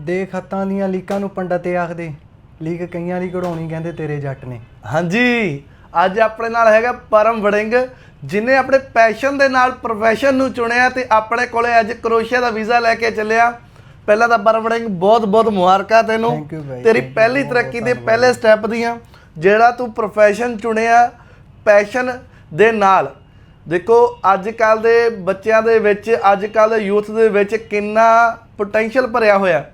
ਦੇਖ ਹੱਥਾਂ ਦੀਆਂ ਲੀਕਾਂ ਨੂੰ ਪੰਡਤ ਇਹ ਆਖਦੇ ਲੀਕ ਕਈਆਂ ਦੀ ਕਢਾਉਣੀ ਕਹਿੰਦੇ ਤੇਰੇ ਜੱਟ ਨੇ। ਹਾਂਜੀ ਅੱਜ ਆਪਣੇ ਨਾਲ ਹੈਗਾ ਪਰਮ ਵੜਿੰਗ ਜਿਨੇ ਆਪਣੇ ਪੈਸ਼ਨ ਦੇ ਨਾਲ profession ਨੂੰ ਚੁਣਿਆ ਤੇ ਆਪਣੇ ਕੋਲੇ ਅੱਜ ਕਰੋਸ਼ੀਆ ਦਾ ਵੀਜ਼ਾ ਲੈ ਕੇ ਚੱਲਿਆ। ਪਹਿਲਾਂ ਤਾਂ ਪਰਮ ਵੜਿੰਗ ਬਹੁਤ ਬਹੁਤ ਮੁਬਾਰਕਾਂ ਤੈਨੂੰ। Thank you ਭਾਈ, ਤੇਰੀ thank you, ਪਹਿਲੀ ਤਰੱਕੀ ਦੇ ਪਹਿਲੇ ਸਟੈਪ ਦੀਆਂ ਜਿਹੜਾ ਤੂੰ profession ਚੁਣਿਆ ਪੈਸ਼ਨ ਦੇ ਨਾਲ। ਦੇਖੋ ਅੱਜ ਕੱਲ ਦੇ ਬੱਚਿਆਂ ਦੇ ਵਿੱਚ ਅੱਜ ਕੱਲ ਦੇ ਯੂਥ ਦੇ ਵਿੱਚ ਕਿੰਨਾ ਪੋਟੈਂਸ਼ੀਅਲ ਭਰਿਆ ਹੋਇਆ।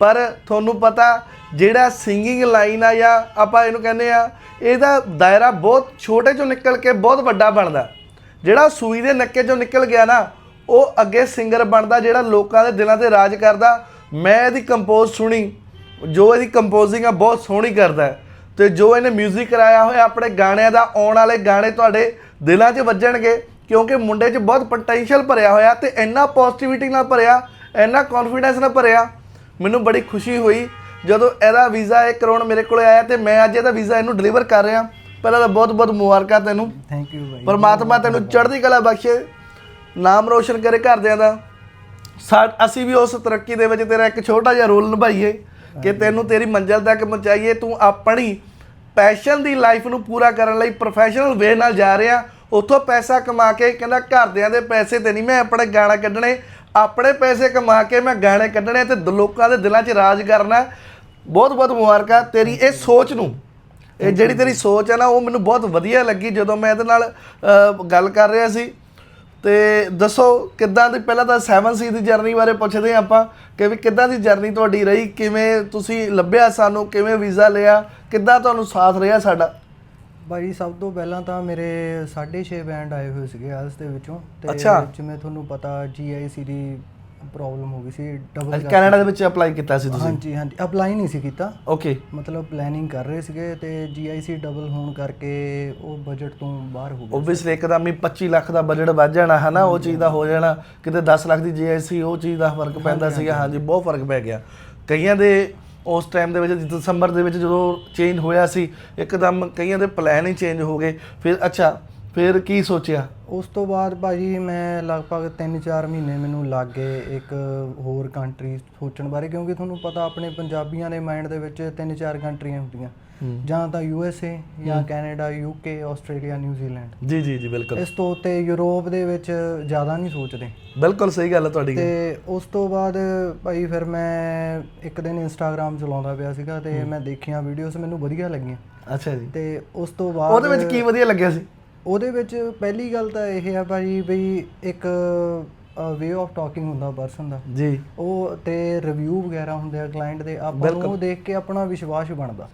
ਪਰ ਤੁਹਾਨੂੰ ਪਤਾ ਜਿਹੜਾ ਸਿੰਗਿੰਗ ਲਾਈਨ ਆ ਜਾਂ ਆਪਾਂ ਇਹਨੂੰ ਕਹਿੰਦੇ ਆ, ਇਹਦਾ ਦਾਇਰਾ ਬਹੁਤ ਛੋਟੇ ਚੋਂ ਨਿਕਲ ਕੇ ਬਹੁਤ ਵੱਡਾ ਬਣਦਾ। ਜਿਹੜਾ ਸੂਈ ਦੇ ਨੱਕੇ ਚੋਂ ਨਿਕਲ ਗਿਆ ਨਾ, ਉਹ ਅੱਗੇ ਸਿੰਗਰ ਬਣਦਾ, ਜਿਹੜਾ ਲੋਕਾਂ ਦੇ ਦਿਲਾਂ ਤੇ ਰਾਜ ਕਰਦਾ। ਮੈਂ ਇਹਦੀ ਕੰਪੋਜ਼ ਸੁਣੀ, ਜੋ ਇਹਦੀ ਕੰਪੋਜ਼ਿੰਗ ਆ, ਬਹੁਤ ਸੋਹਣੀ ਕਰਦਾ ਹੈ। ਤੇ ਜੋ ਇਹਨੇ 뮤직 ਕਰਾਇਆ ਹੋਇਆ ਆਪਣੇ ਗਾਣਿਆਂ ਦਾ, ਆਉਣ ਵਾਲੇ ਗਾਣੇ ਤੁਹਾਡੇ ਦਿਲਾਂ 'ਚ ਵੱਜਣਗੇ, ਕਿਉਂਕਿ ਮੁੰਡੇ 'ਚ ਬਹੁਤ ਪੋਟੈਂਸ਼ੀਅਲ ਭਰਿਆ ਹੋਇਆ ਤੇ ਇੰਨਾ ਪੋਜ਼ਿਟਿਵਿਟੀ ਨਾਲ ਭਰਿਆ, ਇੰਨਾ ਕੌਨਫੀਡੈਂਸ ਨਾਲ ਭਰਿਆ। ਮੈਨੂੰ ਬੜੀ ਖੁਸ਼ੀ ਹੋਈ ਜਦੋਂ ਇਹਦਾ ਵੀਜ਼ਾ ਇਹ ਕਰਾਉਣ ਮੇਰੇ ਕੋਲੇ ਆਇਆ ਤੇ ਮੈਂ ਅੱਜ ਇਹਦਾ ਵੀਜ਼ਾ ਇਹਨੂੰ ਡਿਲੀਵਰ ਕਰ ਰਿਹਾ। ਪਹਿਲਾਂ ਤਾਂ ਬਹੁਤ ਬਹੁਤ ਮੁਬਾਰਕਾਂ ਤੈਨੂੰ। ਥੈਂਕ ਯੂ ਭਾਈ ਪਰਮਾਤਮਾ ਤੈਨੂੰ ਚੜ੍ਹਦੀ ਕਲਾ ਬਖਸ਼ੇ। ਨਾਮ ਰੋਸ਼ਨ ਕਰੇ ਘਰਦਿਆਂ ਦਾ। ਅਸੀਂ ਵੀ ਉਸ ਤਰੱਕੀ ਦੇ ਵਿੱਚ ਤੇਰਾ ਇੱਕ ਛੋਟਾ ਜਿਹਾ ਰੋਲ ਨਿਭਾਈਏ ਕਿ ਤੈਨੂੰ ਤੇਰੀ ਮੰਜ਼ਿਲ ਤੱਕ ਪਹੁੰਚਾਈਏ। ਤੂੰ ਆਪਣੀ ਪੈਸ਼ਨ ਦੀ ਲਾਈਫ ਨੂੰ ਪੂਰਾ ਕਰਨ ਲਈ ਪ੍ਰੋਫੈਸ਼ਨਲ ਵੇ ਨਾਲ ਜਾ ਰਿਹਾ। ਉੱਥੋਂ ਪੈਸਾ ਕਮਾ ਕੇ ਕਹਿੰਦਾ ਘਰਦਿਆਂ ਦੇ ਪੈਸੇ ਤੇ ਨਹੀਂ ਮੈਂ ਆਪਣੇ ਗਾਣਾ ਕੱਢਣੇ। ਆਪਣੇ ਪੈਸੇ ਕਮਾ ਕੇ ਮੈਂ ਗਾਣੇ ਕੱਢਣੇ ਤੇ ਲੋਕਾਂ ਦੇ ਦਿਲਾਂ 'ਚ ਰਾਜ ਕਰਨਾ ਬਹੁਤ ਬਹੁਤ ਮੁਬਾਰਕਾਂ। ਤੇਰੀ ਇਹ ਸੋਚ ਨੂੰ ਇਹ ਜਿਹੜੀ ਤੇਰੀ ਸੋਚ ਹੈ ਨਾ ਉਹ ਮੈਨੂੰ ਬਹੁਤ ਵਧੀਆ ਲੱਗੀ ਜਦੋਂ ਮੈਂ ਇਹਦੇ ਨਾਲ ਗੱਲ ਕਰ ਰਿਹਾ ਸੀ। ਤੇ ਦੱਸੋ ਕਿੱਦਾਂ ਦੀ ਪਹਿਲਾਂ ਤਾਂ 7 ਸੀ ਦੀ ਜਰਨੀ ਬਾਰੇ ਪੁੱਛਦੇ ਆਪਾਂ ਕਿ ਵੀ ਕਿੱਦਾਂ ਦੀ ਜਰਨੀ ਤੁਹਾਡੀ ਰਹੀ ਕਿਵੇਂ ਤੁਸੀਂ ਲੱਭਿਆ ਸਾਨੂੰ ਕਿਵੇਂ ਵੀਜ਼ਾ ਲਿਆ ਕਿੱਦਾਂ ਤੁਹਾਨੂੰ ਸਾਥ ਰਿਹਾ ਸਾਡਾ? ਭਾਈ ਸਭ ਤੋਂ ਪਹਿਲਾਂ ਤਾਂ ਮੇਰੇ 6.5 ਬੈਂਡ ਆਏ ਹੋਏ ਸੀਗੇ ਆਲਸ ਦੇ ਵਿੱਚੋਂ ਤੇ ਅੱਛਾ। ਜਿਵੇਂ ਤੁਹਾਨੂੰ ਪਤਾ GIC ਦੀ ਪ੍ਰੋਬਲਮ ਹੋ ਗਈ ਸੀ ਡਬਲ ਕੈਨੇਡਾ ਦੇ ਵਿੱਚ ਅਪਲਾਈ ਕੀਤਾ ਸੀ ਤੁਸੀਂ? ਹਾਂਜੀ ਹਾਂਜੀ। ਅਪਲਾਈ ਨਹੀਂ ਸੀ ਕੀਤਾ। ਓਕੇ ਮਤਲਬ ਪਲੈਨਿੰਗ ਕਰ ਰਹੇ ਸੀਗੇ ਤੇ GIC ਡਬਲ ਹੋਣ ਕਰਕੇ ਉਹ ਬਜਟ ਤੋਂ ਬਾਹਰ ਹੋ ਗਿਆ ਓਬਵੀਅਸਲੀ ਇੱਕਦਮ ਹੀ 25 ਲੱਖ ਦਾ ਬਜਟ ਵੱਧ ਜਾਣਾ ਹੈ ਨਾ ਉਹ ਚੀਜ਼ ਦਾ ਹੋ ਜਾਣਾ। ਕਿਤੇ 10 ਲੱਖ ਦੀ ਜੀਐਸਸੀ ਉਹ ਚੀਜ਼ ਦਾ ਫ਼ਰਕ ਪੈਂਦਾ ਸੀਗਾ। ਹਾਂਜੀ ਬਹੁਤ ਫ਼ਰਕ ਪੈ ਗਿਆ। ਕਈਆਂ ਦੇ ਉਸ ਟਾਈਮ ਦੇ ਵਿੱਚ, ਦਸੰਬਰ ਦੇ ਵਿੱਚ ਜਦੋਂ ਚੇਂਜ ਹੋਇਆ ਸੀ, ਇੱਕਦਮ ਕਈਆਂ ਦੇ ਪਲਾਨ ਹੀ ਚੇਂਜ ਹੋ ਗਏ। ਫਿਰ ਅੱਛਾ, ਫਿਰ ਕੀ ਸੋਚਿਆ? ਉਸ ਤੋਂ ਬਾਅਦ ਭਾਜੀ ਮੈਂ ਲਗਭਗ 3-4 ਮਹੀਨੇ ਮੈਨੂੰ ਲੱਗ ਗਏ ਇੱਕ ਹੋਰ ਕੰਟਰੀ ਸੋਚਣ ਬਾਰੇ, ਕਿਉਂਕਿ ਤੁਹਾਨੂੰ ਪਤਾ ਆਪਣੇ ਪੰਜਾਬੀਆਂ ਦੇ ਮਾਈਂਡ ਦੇ ਵਿੱਚ 3-4 ਕੰਟਰੀਆਂ ਹੁੰਦੀਆਂ। ਜਾਂ ਤਾਂ USA ਜਾਂ ਕੈਨੇਡਾ UK ਆਸਟ੍ਰੇਲੀਆ ਨਿਊਜ਼ੀਲੈਂਡ ਜੀ ਜੀ ਜੀ ਬਿਲਕੁਲ। ਇਸ ਤੋਂ ਉੱਤੇ ਯੂਰਪ ਦੇ ਵਿੱਚ ਜ਼ਿਆਦਾ ਨਹੀਂ ਸੋਚਦੇ। ਬਿਲਕੁਲ ਸਹੀ ਗੱਲ ਹੈ ਤੁਹਾਡੀ। ਤੇ ਉਸ ਤੋਂ ਬਾਅਦ ਭਾਈ ਫਿਰ ਮੈਂ ਇੱਕ ਦਿਨ ਇੰਸਟਾਗ੍ਰam ਚਲਾਉਂਦਾ ਪਿਆ ਸੀਗਾ ਤੇ ਮੈਂ ਦੇਖੀਆਂ ਵੀਡੀਓਜ਼ ਮੈਨੂੰ ਵਧੀਆ ਲੱਗੀਆਂ। ਅੱਛਾ ਜੀ। ਤੇ ਉਸ ਤੋਂ ਬਾਅਦ ਉਹਦੇ ਵਿੱਚ ਕੀ ਵਧੀਆ ਲੱਗਿਆ ਸੀ? ਉਹਦੇ ਵਿੱਚ ਪਹਿਲੀ ਗੱਲ ਤਾਂ ਇਹ ਆ ਭਾਜੀ ਬਈ ਇੱਕ ਵੇ ਆਫ ਟਾਕਿੰਗ ਹੁੰਦਾ ਪਰਸਨ ਦਾ। ਜੀ। ਉਹ ਤੇ ਰਿਵਿਊ ਵਗੈਰਾ ਹੁੰਦੇ ਆ ਕਲਾਇੰਟ ਦੇ ਆਪਾਂ ਨੂੰ ਦੇਖ ਕੇ ਆਪਣਾ ਵਿਸ਼ਵਾਸ ਬਣਦਾ।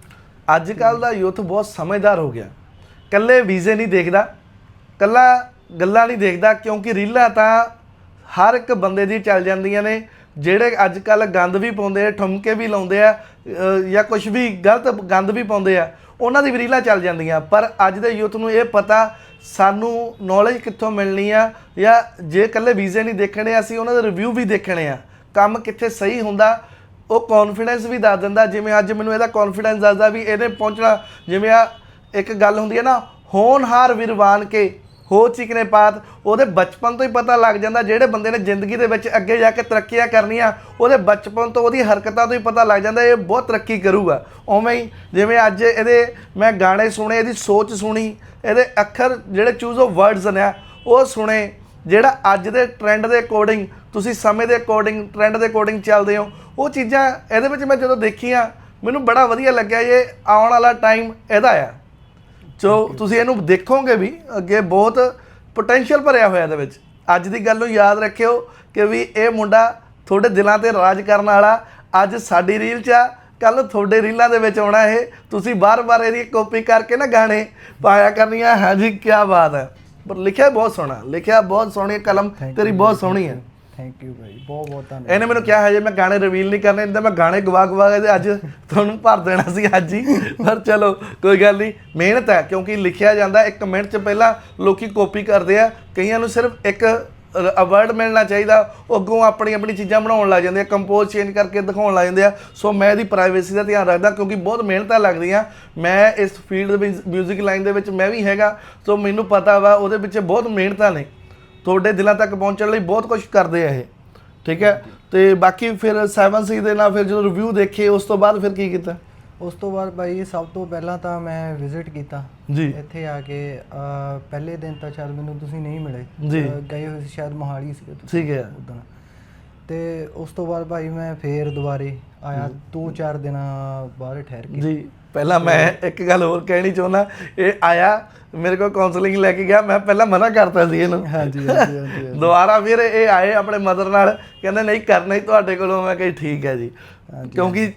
ਅੱਜ ਕੱਲ ਦਾ ਯੂਥ ਬਹੁਤ ਸਮਝਦਾਰ ਹੋ ਗਿਆ। ਕੱਲੇ ਵੀਜ਼ੇ ਨਹੀਂ ਦੇਖਦਾ ਕੱਲਾ ਗੱਲਾਂ ਨਹੀਂ ਦੇਖਦਾ, ਕਿਉਂਕਿ ਰੀਲਾਂ ਤਾਂ ਹਰ ਇੱਕ ਬੰਦੇ ਦੀ ਚੱਲ ਜਾਂਦੀਆਂ ਨੇ। ਜਿਹੜੇ ਅੱਜ ਕੱਲ ਗੰਦ ਵੀ ਪਾਉਂਦੇ ਆ, ਠੁਮਕੇ ਵੀ ਲਾਉਂਦੇ ਆ ਜਾਂ ਕੁਝ ਵੀ ਗਲਤ ਗੰਦ ਵੀ ਪਾਉਂਦੇ ਆ, ਉਹਨਾਂ ਦੀ ਵੀ ਰੀਲਾਂ ਚੱਲ ਜਾਂਦੀਆਂ। ਪਰ ਅੱਜ ਦੇ ਯੂਥ ਨੂੰ ਇਹ ਪਤਾ, ਸਾਨੂੰ ਨੌਲੇਜ ਕਿੱਥੋਂ ਮਿਲਣੀ ਆ, ਜਾਂ ਜੇ ਇਕੱਲੇ ਵੀਜ਼ੇ ਨਹੀਂ ਦੇਖਣੇ, ਅਸੀਂ ਉਹਨਾਂ ਦੇ ਰਿਵਿਊ ਵੀ ਦੇਖਣੇ ਆ। ਕੰਮ ਕਿੱਥੇ ਸਹੀ ਹੁੰਦਾ ਉਹ ਕੌਨਫੀਡੈਂਸ ਵੀ ਦੱਸ ਦਿੰਦਾ, ਜਿਵੇਂ ਅੱਜ ਮੈਨੂੰ ਇਹਦਾ ਕੌਨਫੀਡੈਂਸ ਦੱਸਦਾ ਵੀ ਇਹਨੇ ਪਹੁੰਚਣਾ, ਜਿਵੇਂ ਆ ਇੱਕ ਗੱਲ ਹੁੰਦੀ ਹੈ ਨਾ, ਹੋਣਹਾਰ ਵਿਰਵਾਨ ਕੇ, ਹੋ ਚਿਕਨੇ ਪਾਤ, ਉਹਦੇ ਬਚਪਨ ਤੋਂ ਹੀ ਪਤਾ ਲੱਗ ਜਾਂਦਾ ਜਿਹੜੇ ਬੰਦੇ ਨੇ ਜ਼ਿੰਦਗੀ ਦੇ ਵਿੱਚ ਅੱਗੇ ਜਾ ਕੇ ਤਰੱਕੀਆਂ ਕਰਨੀਆਂ, ਉਹਦੇ ਬਚਪਨ ਤੋਂ ਉਹਦੀ ਹਰਕਤਾਂ ਤੋਂ ਹੀ ਪਤਾ ਲੱਗ ਜਾਂਦਾ ਇਹ ਬਹੁਤ ਤਰੱਕੀ ਕਰੂਗਾ। ਉਵੇਂ ਹੀ ਜਿਵੇਂ ਅੱਜ ਇਹਦੇ ਮੈਂ ਗਾਣੇ ਸੁਣੇ, ਇਹਦੀ ਸੋਚ ਸੁਣੀ, ਇਹਦੇ ਅੱਖਰ ਜਿਹੜੇ ਚੂਜ਼ ਉਹ ਵਰਡਸ ਨੇ ਉਹ ਸੁਣੇ, ਜਿਹੜਾ ਅੱਜ ਦੇ ਟ੍ਰੈਂਡ ਦੇ ਅਕੋਰਡਿੰਗ ਤੁਸੀਂ ਸਮੇਂ ਦੇ ਅਕੋਰਡਿੰਗ ਟ੍ਰੈਂਡ ਦੇ ਅਕੋਰਡਿੰਗ ਚੱਲਦੇ ਹੋ ਉਹ ਚੀਜ਼ਾਂ ਇਹਦੇ ਵਿੱਚ ਮੈਂ ਜਦੋਂ ਦੇਖੀਆਂ ਮੈਨੂੰ ਬੜਾ ਵਧੀਆ ਲੱਗਿਆ ਇਹ ਆਉਣ ਵਾਲਾ ਟਾਈਮ ਇਹਦਾ ਆ। ਸੋ ਤੁਸੀਂ ਇਹਨੂੰ ਦੇਖੋਗੇ ਵੀ ਅੱਗੇ ਬਹੁਤ ਪੋਟੈਂਸ਼ੀਅਲ ਭਰਿਆ ਹੋਇਆ ਇਹਦੇ ਵਿੱਚ। ਅੱਜ ਦੀ ਗੱਲ ਨੂੰ ਯਾਦ ਰੱਖਿਓ ਕਿ ਵੀ ਇਹ ਮੁੰਡਾ ਤੁਹਾਡੇ ਦਿਲਾਂ ਤੇ ਰਾਜ ਕਰਨ ਵਾਲਾ ਅੱਜ ਸਾਡੀ ਰੀਲ 'ਚ ਆ ਕੱਲ ਤੁਹਾਡੇ ਰੀਲਾਂ ਦੇ ਵਿੱਚ ਆਉਣਾ ਇਹ। ਤੁਸੀਂ ਬਾਰ-ਬਾਰ ਇਹਦੀ ਕਾਪੀ ਕਰਕੇ ਨਾ ਗਾਣੇ ਪਾਇਆ ਕਰਨੀਆਂ। ਹਾਂਜੀ ਕੀ ਬਾਤ ਹੈ। ਪਰ ਲਿਖਿਆ ਬਹੁਤ ਸੋਹਣਾ ਲਿਖਿਆ ਬਹੁਤ ਸੋਹਣੀ ਕਲਮ ਤੇਰੀ ਬਹੁਤ ਸੋਹਣੀ ਹੈ। ਥੈਂਕ ਯੂ ਭਾਈ, ਬਹੁਤ ਬਹੁਤ ਧੰਨਵਾਦ। ਇਹਨੇ ਮੈਨੂੰ ਕਿਹਾ ਹਜੇ ਮੈਂ ਗਾਣੇ ਰਿਵੀਲ ਨਹੀਂ ਕਰਨੇ ਨਹੀਂ ਮੈਂ ਗਾਣੇ ਗਵਾ ਗਵਾ ਕੇ ਤੇ ਅੱਜ ਤੁਹਾਨੂੰ ਭਰ ਦੇਣਾ ਸੀ ਅੱਜ ਹੀ। ਪਰ ਚਲੋ, ਕੋਈ ਗੱਲ ਨਹੀਂ, ਮਿਹਨਤ ਹੈ, ਕਿਉਂਕਿ ਲਿਖਿਆ ਜਾਂਦਾ ਇੱਕ ਮਿੰਟ 'ਚ ਪਹਿਲਾਂ ਲੋਕੀ ਕਾਪੀ ਕਰਦੇ ਆ। ਕਈਆਂ ਨੂੰ ਸਿਰਫ ਇੱਕ ਅਵਾਰਡ ਮਿਲਣਾ ਚਾਹੀਦਾ, ਉਹ ਅੱਗੋਂ ਆਪਣੀ ਆਪਣੀ ਚੀਜ਼ਾਂ ਬਣਾਉਣ ਲੱਗ ਜਾਂਦੇ ਆ ਕੰਪੋਜ਼ ਚੇਂਜ ਕਰਕੇ ਦਿਖਾਉਣ ਲੱਗ ਜਾਂਦੇ ਆ। ਸੋ ਮੈਂ ਇਹਦੀ ਪ੍ਰਾਈਵੇਸੀ ਦਾ ਧਿਆਨ ਰੱਖਦਾ, ਕਿਉਂਕਿ ਬਹੁਤ ਮਿਹਨਤਾਂ ਲੱਗਦੀਆਂ। ਮੈਂ ਇਸ ਫੀਲਡ ਦੇ ਵਿੱਚ 뮤직 ਲਾਈਨ ਦੇ ਵਿੱਚ ਮੈਂ ਵੀ ਹੈਗਾ ਸੋ ਮੈਨੂੰ ਪਤਾ ਵਾ, ਉਹਦੇ ਵਿੱਚ ਬਹੁਤ ਮਿਹਨਤਾਂ ਨੇ। ਤੁਹਾਡੇ ਦਿਲਾਂ ਤੱਕ ਪਹੁੰਚਣ ਲਈ ਬਹੁਤ ਕੁਝ ਕਰਦੇ ਆ ਇਹ। ਠੀਕ ਹੈ? ਤੇ ਬਾਕੀ ਫਿਰ 7C ਦੇ ਨਾਲ ਫਿਰ ਜਦੋਂ ਰਿਵਿਊ ਦੇਖੇ ਉਸ ਤੋਂ ਬਾਅਦ ਫਿਰ ਕੀ ਕੀਤਾ? ਉਸ ਤੋਂ ਬਾਅਦ ਬਾਈ ਸਭ ਤੋਂ ਪਹਿਲਾਂ ਤਾਂ ਮੈਂ ਵਿਜ਼ਿਟ ਕੀਤਾ। ਜੀ। ਇੱਥੇ ਆ ਕੇ ਪਹਿਲੇ ਦਿਨ ਤਾਂ ਸ਼ਾਇਦ ਮੈਨੂੰ ਤੁਸੀਂ ਨਹੀਂ ਮਿਲੇ। ਗਏ ਹੋਏ ਸੀ ਸ਼ਾਇਦ ਮੋਹਾਲੀ ਸੀ ਤੁਸੀਂ। ਠੀਕ ਹੈ। ਉਦੋਂ ਤੇ ਉਸ ਤੋਂ ਬਾਅਦ ਭਾਈ ਮੈਂ ਫੇਰ ਦੁਬਾਰੇ ਆਇਆ। ਦੋ ਚਾਰ ਦਿਨਾਂ ਬਾਅਦ ਠਹਿਰ ਕੇ। ਜੀ। ਪਹਿਲਾਂ ਮੈਂ ਇੱਕ ਗੱਲ ਹੋਰ ਕਹਿਣੀ ਚਾਹੁੰਦਾ ਇਹ ਆਇਆ ਮੇਰੇ ਕੋਲ ਕਾਉਂਸਲਿੰਗ ਲੈ ਕੇ ਗਿਆ ਮੈਂ ਪਹਿਲਾਂ ਮਨਾ ਕਰਤਾ ਸੀ ਇਹਨੂੰ। ਹਾਂਜੀ ਹਾਂਜੀ ਹਾਂਜੀ ਦੁਬਾਰਾ ਫਿਰ ਇਹ ਆਏ ਆਪਣੇ ਮਦਰ ਨਾਲ ਕਹਿੰਦੇ ਨਹੀਂ ਕਰਨਾ ਹੀ ਤੁਹਾਡੇ ਕੋਲੋਂ ਮੈਂ ਕਹੀ ਠੀਕ ਹੈ ਜੀ। ਕਿਉਂਕਿ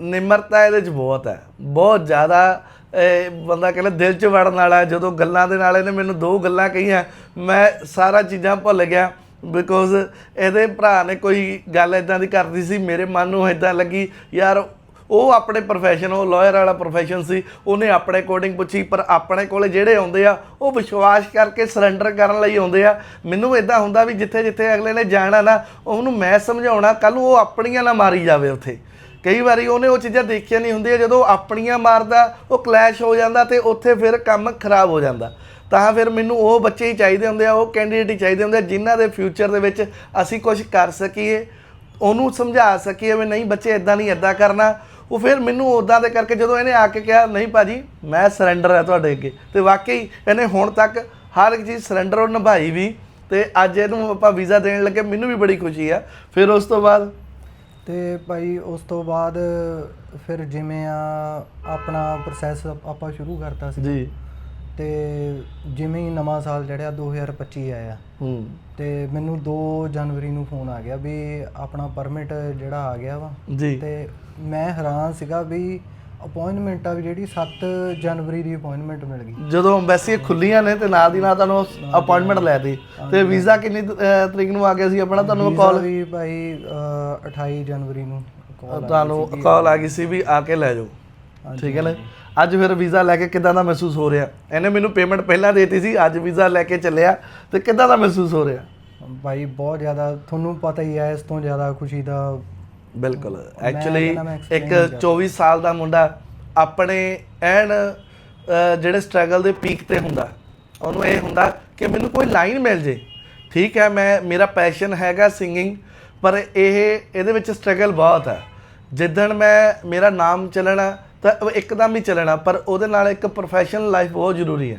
ਨਿਮਰਤਾ ਇਹਦੇ ਚ ਬਹੁਤ ਹੈ। ਬਹੁਤ ਜ਼ਿਆਦਾ ਇਹ ਬੰਦਾ ਕਹਿੰਦਾ ਦਿਲ ਚ ਵੜਨ ਵਾਲਾ। ਜਦੋਂ ਗੱਲਾਂ ਦੇ ਨਾਲ ਇਹਨੇ ਮੈਨੂੰ ਦੋ ਗੱਲਾਂ ਕਹੀਆਂ ਮੈਂ ਸਾਰਾ ਚੀਜ਼ਾਂ ਭੁੱਲ ਗਿਆ ਬਿਕੋਜ਼ ਇਹਦੇ ਭਰਾ ਨੇ ਕੋਈ ਗੱਲ ਇਦਾਂ ਦੀ ਕਰਦੀ ਸੀ ਮੇਰੇ ਮਨ ਨੂੰ ਇਦਾਂ ਲੱਗੀ ਯਾਰ ਉਹ ਆਪਣੇ ਪ੍ਰੋਫੈਸ਼ਨ ਉਹ ਲਾਇਰ ਵਾਲਾ ਪ੍ਰੋਫੈਸ਼ਨ ਸੀ, ਉਹਨੇ ਆਪਣੇ ਅਕੋਰਡਿੰਗ ਪੁੱਛੀ, ਪਰ ਆਪਣੇ ਕੋਲੇ ਜਿਹੜੇ ਆਉਂਦੇ ਆ, ਉਹ ਵਿਸ਼ਵਾਸ ਕਰਕੇ ਸਰੈਂਡਰ ਕਰਨ ਲਈ ਆਉਂਦੇ ਆ। ਮੈਨੂੰ ਇਦਾਂ ਹੁੰਦਾ ਵੀ ਜਿੱਥੇ ਜਿੱਥੇ ਅਗਲੇ ਨੇ ਜਾਣਾ ਨਾ, ਉਹਨੂੰ ਮੈਂ ਸਮਝਾਉਣਾ ਕੱਲ ਉਹ ਆਪਣੀਆਂ ਨਾ ਮਾਰੀ ਜਾਵੇ ਉੱਥੇ। ਕਈ ਵਾਰੀ ਉਹਨੇ ਉਹ ਚੀਜ਼ਾਂ ਦੇਖੀਆਂ ਨਹੀਂ ਹੁੰਦੀਆਂ, ਜਦੋਂ ਆਪਣੀਆਂ ਮਾਰਦਾ, ਉਹ ਕਲੈਸ਼ ਹੋ ਜਾਂਦਾ ਤੇ ਉੱਥੇ ਫਿਰ ਕੰਮ ਖਰਾਬ ਹੋ ਜਾਂਦਾ। ਤਾਂ ਫਿਰ ਮੈਨੂੰ ਉਹ ਬੱਚੇ ਹੀ ਚਾਹੀਦੇ ਹੁੰਦੇ ਆ, ਉਹ ਕੈਂਡੀਡੇਟ ਹੀ ਚਾਹੀਦੇ ਹੁੰਦੇ ਆ, ਜਿਨ੍ਹਾਂ ਦੇ ਫਿਊਚਰ ਦੇ ਵਿੱਚ ਅਸੀਂ ਕੁਝ ਕਰ ਸਕੀਏ, ਉਹਨੂੰ ਸਮਝਾ ਸਕੀਏ ਵੀ ਨਹੀਂ ਬੱਚੇ ਇਦਾਂ ਨਹੀਂ ਇਦਾਂ ਕਰਨਾ। ਉਹ ਫਿਰ ਮੈਨੂੰ ਉਦਾਂ ਦੇ ਕਰਕੇ ਜਦੋਂ ਇਹਨੇ ਆ ਕੇ ਕਿਹਾ ਨਹੀਂ ਭਾਜੀ ਮੈਂ ਸਰੈਂਡਰ ਹੈ ਤੁਹਾਡੇ ਅੱਗੇ। ਤੇ ਵਾਕਈ ਇਹਨੇ ਹੁਣ ਤੱਕ ਹਰ ਇੱਕ ਚੀਜ਼ ਸਰੈਂਡਰ ਉਹ ਨਿਭਾਈ ਵੀ ਤੇ ਅੱਜ ਇਹਨੂੰ ਆਪਾਂ ਵੀਜ਼ਾ ਦੇਣ ਲੱਗੇ ਮੈਨੂੰ ਵੀ ਬੜੀ ਖੁਸ਼ੀ ਆ। ਫਿਰ ਉਸ ਤੋਂ ਬਾਅਦ? ਤੇ ਭਾਈ ਉਸ ਤੋਂ ਬਾਅਦ ਫਿਰ ਜਿਵੇਂ ਆ ਆਪਣਾ ਪ੍ਰੋਸੈਸ ਆਪਾਂ ਸ਼ੁਰੂ ਕਰਤਾ ਸੀ। ਜੀ। ਤੇ ਜਿਵੇਂ ਹੀ ਨਵਾਂ ਸਾਲ ਚੜਿਆ 2025 ਆਇਆ। ਹੂੰ। ਤੇ ਮੈਨੂੰ 2 ਜਨਵਰੀ ਨੂੰ ਫੋਨ ਆ ਗਿਆ ਵੀ ਆਪਣਾ ਪਰਮਿਟ ਜਿਹੜਾ ਆ ਗਿਆ ਵਾ। ਜੀ। ਤੇ ਮੈਂ ਹੈਰਾਨ ਸੀਗਾ ਵੀ ਅਪਾਇੰਟਮੈਂਟ ਆ ਵੀ ਜਿਹੜੀ 7 ਜਨਵਰੀ ਦੀ ਅਪਾਇੰਟਮੈਂਟ ਮਿਲ ਗਈ। ਜਦੋਂ ਐਮਬੈਸੀ ਖੁੱਲੀਆਂ ਨੇ ਤੇ ਨਾਲ ਦੀ ਨਾਲ ਤੁਹਾਨੂੰ ਅਪਾਇੰਟਮੈਂਟ ਲੈ ਦਿੱਤੀ। ਤੇ ਵੀਜ਼ਾ ਕਿੰਨੀ ਅਹ, ਤਰੀਕ ਨੂੰ ਆ ਗਿਆ ਸੀ ਆਪਣਾ? ਤੁਹਾਨੂੰ ਕਾਲ ਵੀ ਭਾਈ ਅਹ, 28 ਜਨਵਰੀ ਨੂੰ call ਆ ਤੁਹਾਨੂੰ ਕਾਲ ਆ ਗਈ ਸੀ ਵੀ ਆ ਕੇ ਲੈ ਜਾਓ। ਠੀਕ ਹੈ ਨਾ? ਅੱਜ ਫਿਰ ਵੀਜ਼ਾ ਲੈ ਕੇ ਕਿਦਾਂ ਦਾ ਮਹਿਸੂਸ ਹੋ ਰਿਹਾ? ਇਹਨੇ ਮੈਨੂੰ ਪੇਮੈਂਟ ਪਹਿਲਾਂ ਦੇਤੀ ਸੀ ਅੱਜ ਵੀਜ਼ਾ ਲੈ ਕੇ ਚੱਲਿਆ ਤੇ ਕਿਦਾਂ ਦਾ ਮਹਿਸੂਸ ਹੋ ਰਿਹਾ? ਭਾਈ ਬਹੁਤ ਜ਼ਿਆਦਾ ਤੁਹਾਨੂੰ ਪਤਾ ਹੀ ਹੈ ਇਸ ਤੋਂ ਜ਼ਿਆਦਾ ਖੁਸ਼ੀ ਦਾ ਬਿਲਕੁਲ। ਐਕਚੁਅਲੀ ਇੱਕ 24 ਸਾਲ ਦਾ ਮੁੰਡਾ ਆਪਣੇ ਐਨ ਜਿਹੜੇ ਸਟਰਗਲ ਦੇ ਪੀਕ ਤੇ ਹੁੰਦਾ ਉਹਨੂੰ ਇਹ ਹੁੰਦਾ ਕਿ ਮੈਨੂੰ ਕੋਈ ਲਾਈਨ ਮਿਲ ਜੇ। ਠੀਕ ਹੈ ਮੈਂ ਮੇਰਾ ਪੈਸ਼ਨ ਹੈਗਾ ਸਿੰਗਿੰਗ ਪਰ ਇਹ ਇਹਦੇ ਵਿੱਚ ਸਟਰਗਲ ਬਹੁਤ ਹੈ। ਜਿੱਦਣ ਮੈਂ ਮੇਰਾ ਨਾਮ ਚੱਲਣਾ ਤਾਂ ਇੱਕਦਮ ਹੀ ਚੱਲਣਾ ਪਰ ਉਹਦੇ ਨਾਲ ਇੱਕ ਪ੍ਰੋਫੈਸ਼ਨਲ ਲਾਈਫ ਬਹੁਤ ਜ਼ਰੂਰੀ ਹੈ।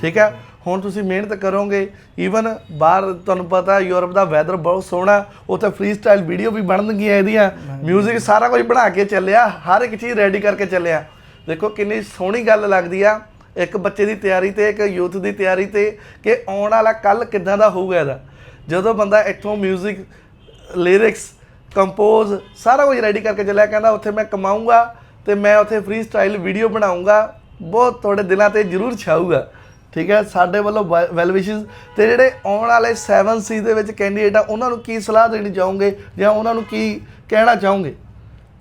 ਠੀਕ ਹੈ ਹੁਣ ਤੁਸੀਂ ਮਿਹਨਤ ਕਰੋਗੇ ਈਵਨ ਬਾਹਰ ਤੁਹਾਨੂੰ ਪਤਾ ਯੂਰਪ ਦਾ ਵੈਦਰ ਬਹੁਤ ਸੋਹਣਾ ਉੱਥੇ ਫ੍ਰੀ ਸਟਾਈਲ ਵੀਡੀਓ ਵੀ ਬਣਨਗੀਆਂ ਇਹਦੀਆਂ 뮤직 ਸਾਰਾ ਕੁਝ ਬਣਾ ਕੇ ਚੱਲਿਆ ਹਰ ਇੱਕ ਚੀਜ਼ ਰੈਡੀ ਕਰਕੇ ਚੱਲਿਆ ਦੇਖੋ ਕਿੰਨੀ ਸੋਹਣੀ ਗੱਲ ਲੱਗਦੀ ਆ ਇੱਕ ਬੱਚੇ ਦੀ ਤਿਆਰੀ ਤੇ ਇੱਕ ਯੂਥ ਦੀ ਤਿਆਰੀ ਤੇ ਕਿ ਆਉਣ ਵਾਲਾ ਕੱਲ ਕਿੱਦਾਂ ਦਾ ਹੋਊਗਾ ਇਹਦਾ ਜਦੋਂ ਬੰਦਾ ਇੱਥੋਂ 뮤직 ਲਿਰਿਕਸ ਕੰਪੋਜ਼ ਸਾਰਾ ਕੁਝ ਰੈਡੀ ਕਰਕੇ ਚੱਲਿਆ ਕਹਿੰਦਾ ਉੱਥੇ ਮੈਂ ਕਮਾਊਂਗਾ ਤੇ ਮੈਂ ਉੱਥੇ ਫ੍ਰੀ ਸਟਾਈਲ ਵੀਡੀਓ ਬਣਾਉਂਗਾ ਬਹੁਤ ਥੋੜੇ ਦਿਨਾਂ ਤੇ ਜ਼ਰੂਰ ਛਾਊਗਾ। ਠੀਕ ਹੈ? ਸਾਡੇ ਵੱਲੋਂ ਵੈਲ ਵਿਸ਼ਸ ਤੇ ਜਿਹੜੇ ਆਉਣ ਵਾਲੇ 7C ਦੇ ਵਿੱਚ ਕੈਂਡੀਡੇਟ ਆ ਉਹਨਾਂ ਨੂੰ ਕੀ ਸਲਾਹ ਦੇਣੀ ਚਾਹੋਗੇ? ਜਾਂ ਉਹਨਾਂ ਨੂੰ ਕੀ ਕਹਿਣਾ ਚਾਹੋਗੇ?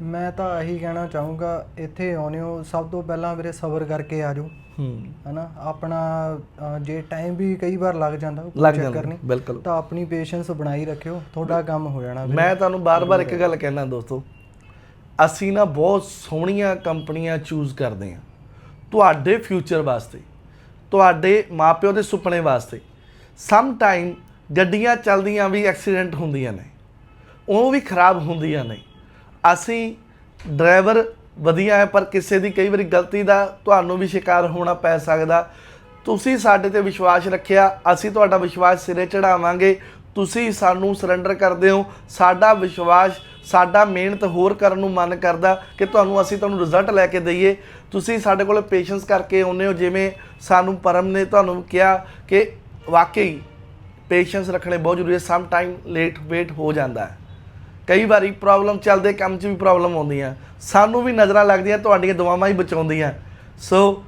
ਮੈਂ ਤਾਂ ਇਹੀ ਕਹਿਣਾ ਚਾਹੂੰਗਾ ਇੱਥੇ ਆਉਣੇ ਹੋ ਸਭ ਤੋਂ ਪਹਿਲਾਂ ਵੀਰੇ ਸਬਰ ਕਰਕੇ ਆ ਜਾਓ। ਹੂੰ। ਹਨਾ? ਆਪਣਾ ਜੇ ਟਾਈਮ ਵੀ ਕਈ ਵਾਰ ਲੱਗ ਜਾਂਦਾ ਕੋਈ ਚੱਕਰ ਨਹੀਂ ਬਿਲਕੁਲ। ਤਾਂ ਆਪਣੀ ਪੇਸ਼ੈਂਸ ਬਣਾਈ ਰੱਖਿਓ ਤੁਹਾਡਾ ਕੰਮ ਹੋ ਜਾਣਾ ਮੈਂ ਤੁਹਾਨੂੰ ਬਾਰ-ਬਾਰ ਇੱਕ ਗੱਲ ਕਹਿਣਾ ਦੋਸਤੋ ਅਸੀਂ ਨਾ ਬਹੁਤ ਸੋਹਣੀਆਂ ਕੰਪਨੀਆਂ ਚੂਜ਼ ਕਰਦੇ ਹਾਂ। ਤੁਹਾਡੇ ਫਿਊਚਰ ਵਾਸਤੇ, ਤੁਹਾਡੇ ਮਾਪਿਓ ਦੇ ਸੁਪਨੇ ਵਾਸਤੇ। ਸਮ ਟਾਈਮ ਗੱਡੀਆਂ ਚੱਲਦੀਆਂ ਵੀ ਐਕਸੀਡੈਂਟ ਹੁੰਦੀਆਂ ਨੇ, ਉਹ ਵੀ ਖਰਾਬ ਹੁੰਦੀਆਂ ਨੇ। ਅਸੀਂ ਡਰਾਈਵਰ ਵਧੀਆ ਹੈ, ਪਰ ਕਿਸੇ ਦੀ ਕਈ ਵਾਰੀ ਗਲਤੀ ਦਾ ਤੁਹਾਨੂੰ ਵੀ ਸ਼ਿਕਾਰ ਹੋਣਾ ਪੈ ਸਕਦਾ। ਤੁਸੀਂ ਸਾਡੇ ਤੇ ਵਿਸ਼ਵਾਸ ਰੱਖਿਆ, ਅਸੀਂ ਤੁਹਾਡਾ ਵਿਸ਼ਵਾਸ ਸਿਰੇ ਚੜਾਵਾਂਗੇ ਤੁਸੀਂ ਸਾਨੂੰ ਸਰੈਂਡਰ ਕਰਦੇ ਹੋ, ਸਾਡਾ ਵਿਸ਼ਵਾਸ ਸਾਡਾ ਮਿਹਨਤ ਹੋਰ ਕਰਨ ਨੂੰ ਮਨ ਕਰਦਾ ਕਿ ਤੁਹਾਨੂੰ ਅਸੀਂ ਤੁਹਾਨੂੰ ਰਿਜ਼ਲਟ ਲੈ ਕੇ ਦਈਏ। ਤੁਸੀਂ ਸਾਡੇ ਕੋਲ ਪੇਸ਼ੈਂਸ ਕਰਕੇ ਆਉਂਦੇ ਹੋ, ਜਿਵੇਂ ਸਾਨੂੰ ਪਰਮ ਨੇ ਤੁਹਾਨੂੰ ਕਿਹਾ ਕਿ ਵਾਕਈ ਪੇਸ਼ੈਂਸ ਰੱਖਣੇ ਬਹੁਤ ਜ਼ਰੂਰੀ ਹੈ। ਸਮ ਟਾਈਮ ਲੇਟ ਵੇਟ ਹੋ ਜਾਂਦਾ ਹੈ। ਕਈ ਵਾਰੀ ਪ੍ਰੋਬਲਮ ਚੱਲਦੇ, ਕੰਮ 'ਚ ਵੀ ਪ੍ਰੋਬਲਮ ਆਉਂਦੀਆਂ। ਸਾਨੂੰ ਵੀ ਨਜ਼ਰਾਂ ਲੱਗਦੀਆਂ, ਤੁਹਾਡੀਆਂ ਦੁਆਵਾਂ ਹੀ ਬਚਾਉਂਦੀਆਂ। ਸੋ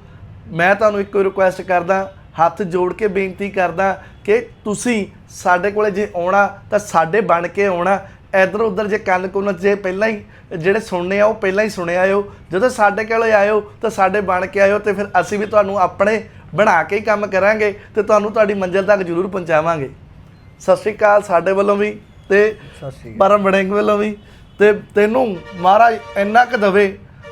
ਮੈਂ ਤੁਹਾਨੂੰ ਇੱਕੋ ਰਿਕੁਐਸਟ ਕਰਦਾ, ਹੱਥ ਜੋੜ ਕੇ ਬੇਨਤੀ ਕਰਦਾ ਕਿ ਤੁਸੀਂ ਸਾਡੇ ਕੋਲੇ ਜੇ ਆਉਣਾ ਤਾਂ ਸਾਡੇ ਬਣ ਕੇ ਆਉਣਾ। ਇੱਧਰ ਉੱਧਰ ਜੇ ਕੰਨ ਕੁੰਨ ਜੇ ਪਹਿਲਾਂ ਹੀ ਜਿਹੜੇ ਸੁਣਨੇ ਆ ਉਹ ਪਹਿਲਾਂ ਹੀ ਸੁਣਿਆ ਆਇਓ। ਜਦੋਂ ਸਾਡੇ ਕੋਲੇ ਆਇਓ ਤਾਂ ਸਾਡੇ ਬਣ ਕੇ ਆਇਓ ਤੇ ਫਿਰ ਅਸੀਂ ਵੀ ਤੁਹਾਨੂੰ ਆਪਣੇ ਬਣਾ ਕੇ ਹੀ ਕੰਮ ਕਰਾਂਗੇ ਤੇ ਤੁਹਾਨੂੰ ਤੁਹਾਡੀ ਮੰਜ਼ਿਲ ਤੱਕ ਜ਼ਰੂਰ ਪਹੁੰਚਾਵਾਂਗੇ। ਸਤਿ ਸ਼੍ਰੀ ਅਕਾਲ ਸਾਡੇ ਵੱਲੋਂ ਵੀ ਤੇ ਸਤਿ ਸ਼੍ਰੀ ਪਰਮ ਬੜਿੰਗ ਵੱਲੋਂ ਵੀ ਤੇ ਤੈਨੂੰ ਮਹਾਰਾਜ ਇੰਨਾ ਕੁ ਦਵੇ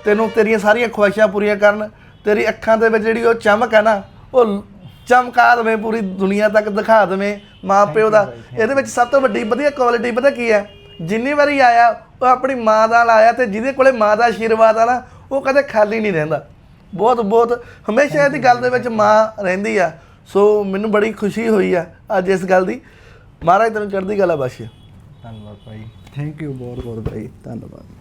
ਤੈਨੂੰ ਤੇਰੀਆਂ ਸਾਰੀਆਂ ਖੁਆਇਸ਼ਾਂ ਪੂਰੀਆਂ ਕਰਨ ਤੇਰੀ ਅੱਖਾਂ ਦੇ ਵਿੱਚ ਜਿਹੜੀ ਉਹ ਚਮਕ ਹੈ ਨਾ ਉਹ ਚਮਕਾ ਦਵੇਂ ਪੂਰੀ ਦੁਨੀਆ ਤੱਕ ਦਿਖਾ ਦਵੇਂ ਮਾਂ ਪਿਓ ਦਾ। ਇਹਦੇ ਵਿੱਚ ਸਭ ਤੋਂ ਵੱਡੀ ਵਧੀਆ ਕੁਆਲਿਟੀ ਪਤਾ ਕੀ ਹੈ? ਜਿੰਨੀ ਵਾਰੀ ਆਇਆ ਉਹ ਆਪਣੀ ਮਾਂ ਦਾ ਆਇਆ ਤੇ ਜਿਹਦੇ ਕੋਲੇ ਮਾਂ ਦਾ ਆਸ਼ੀਰਵਾਦ ਆ ਨਾ ਉਹ ਕਦੇ ਖਾਲੀ ਨਹੀਂ ਰਹਿੰਦਾ। ਬਹੁਤ ਬਹੁਤ ਹਮੇਸ਼ਾ ਇਹਦੀ ਗੱਲ ਦੇ ਵਿੱਚ ਮਾਂ ਰਹਿੰਦੀ ਆ। ਸੋ ਮੈਨੂੰ ਬੜੀ ਖੁਸ਼ੀ ਹੋਈ ਆ ਅੱਜ ਇਸ ਗੱਲ ਦੀ। ਮਹਾਰਾਜ ਤੈਨੂੰ ਚੜ੍ਹਦੀ ਕਲਾ ਬਖਸ਼ੇ। ਧੰਨਵਾਦ ਭਾਈ। ਥੈਂਕ ਯੂ ਬਹੁਤ ਬਹੁਤ ਭਾਈ। ਧੰਨਵਾਦ।